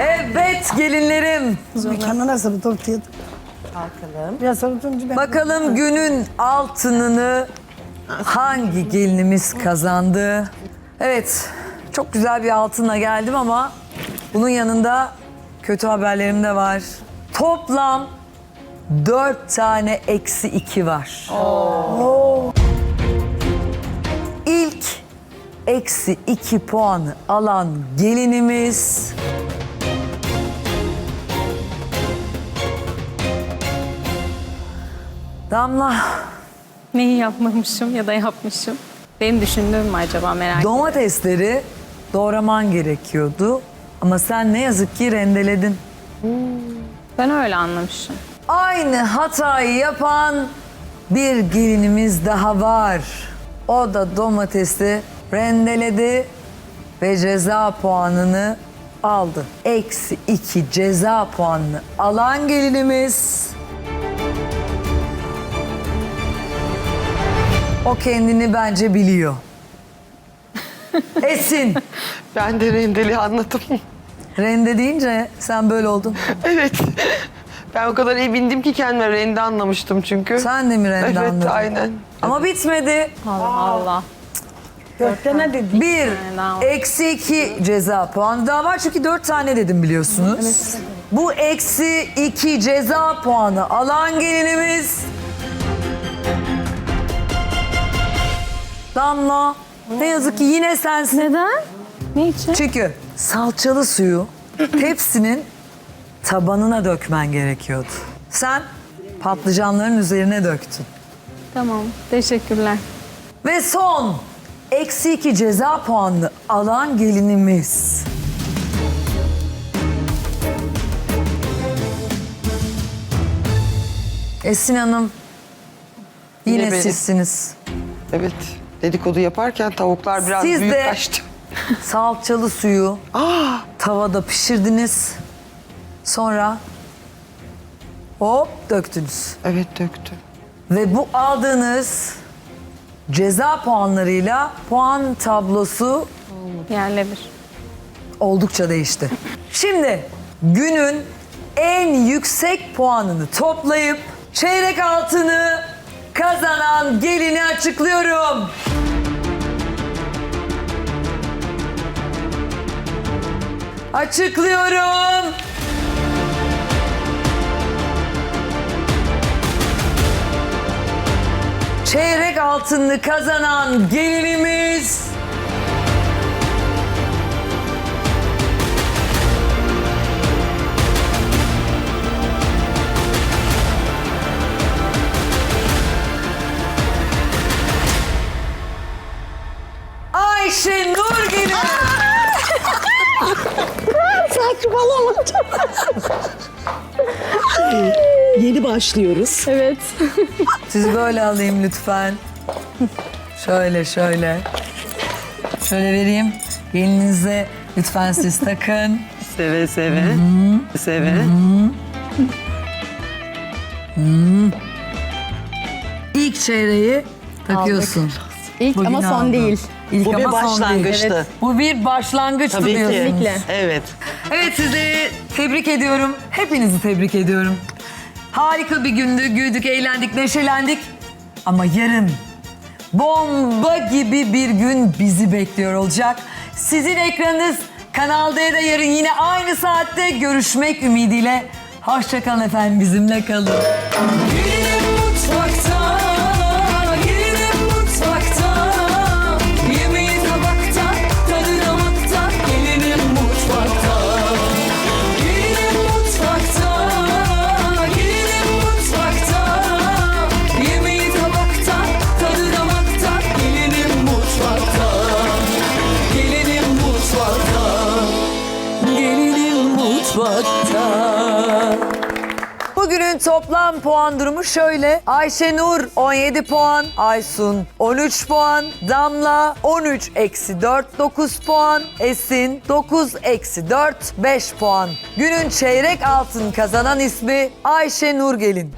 Evet gelinlerim. Kendine sırıtırtıydı. Kalkalım. Ya sırıtınca ben... Bakalım günün altınını hangi gelinimiz kazandı? Evet, çok güzel bir altınla geldim ama bunun yanında kötü haberlerim de var. Toplam dört tane eksi iki var. İlk eksi iki puanı alan gelinimiz... Damla. Neyi yapmamışım ya da yapmışım? Benim düşündüğüm mü acaba merak ediyorum. Domatesleri doğraman gerekiyordu ama sen ne yazık ki rendeledin. Ben öyle anlamışım. Aynı hatayı yapan bir gelinimiz daha var. O da domatesi rendeledi ve ceza puanını aldı. Eksi iki ceza puanını alan gelinimiz... O kendini bence biliyor. Esin. Ben de rendeli anladım. Rende deyince sen böyle oldun. evet. Ben o kadar iyi bindim ki kendime rende anlamıştım çünkü. Sen de mi rende Evet anladın? aynen. Ama bitmedi. Allah Allah. Dörtte ne dedi? Bir, eksi iki ceza puanı daha var çünkü dört tane dedim biliyorsunuz. Bu eksi iki ceza puanı alan gelinimiz... Damla, ne yazık ki yine sensin. Neden? Ne için? Çünkü salçalı suyu tepsinin tabanına dökmen gerekiyordu. Sen patlıcanların üzerine döktün. Tamam. Teşekkürler. Ve son eksi iki ceza puanını alan gelinimiz. Esin Hanım yine Yine benim. sizsiniz. Evet. Dedikodu yaparken tavuklar biraz Siz büyük de- kaçtı. Salçalı suyu Aa, tavada pişirdiniz. Sonra hop döktünüz. evet döktü. Ve bu aldığınız ceza puanlarıyla puan tablosu Yerle bir. oldukça değişti. Şimdi günün en yüksek puanını toplayıp çeyrek altını kazanan gelini açıklıyorum. Açıklıyorum. Çeyrek altını kazanan gelinimiz Yeni başlıyoruz. Evet. Siz böyle alayım lütfen. Şöyle şöyle. Şöyle vereyim. Gelinize lütfen siz takın. Seve seve. Seve. İlk çeyreği takıyorsun. İlk Bugün ama son aldım. değil. İlk Bu bir değil. başlangıçtı. Evet. Bu bir başlangıçtı Tabii ki. diyorsunuz. Kesinlikle. Evet. Evet sizleri tebrik ediyorum. Hepinizi tebrik ediyorum. Harika bir gündü. Güldük, eğlendik, neşelendik. Ama yarın bomba gibi bir gün bizi bekliyor olacak. Sizin ekranınız Kanal D'de yarın yine aynı saatte görüşmek ümidiyle. Hoşçakalın efendim bizimle kalın. Bugünün toplam puan durumu şöyle. Ayşenur 17 puan, Aysun 13 puan, Damla 13 eksi 4 9 puan, Esin 9 eksi 4 5 puan. Günün çeyrek altın kazanan ismi Ayşe Nurgelin.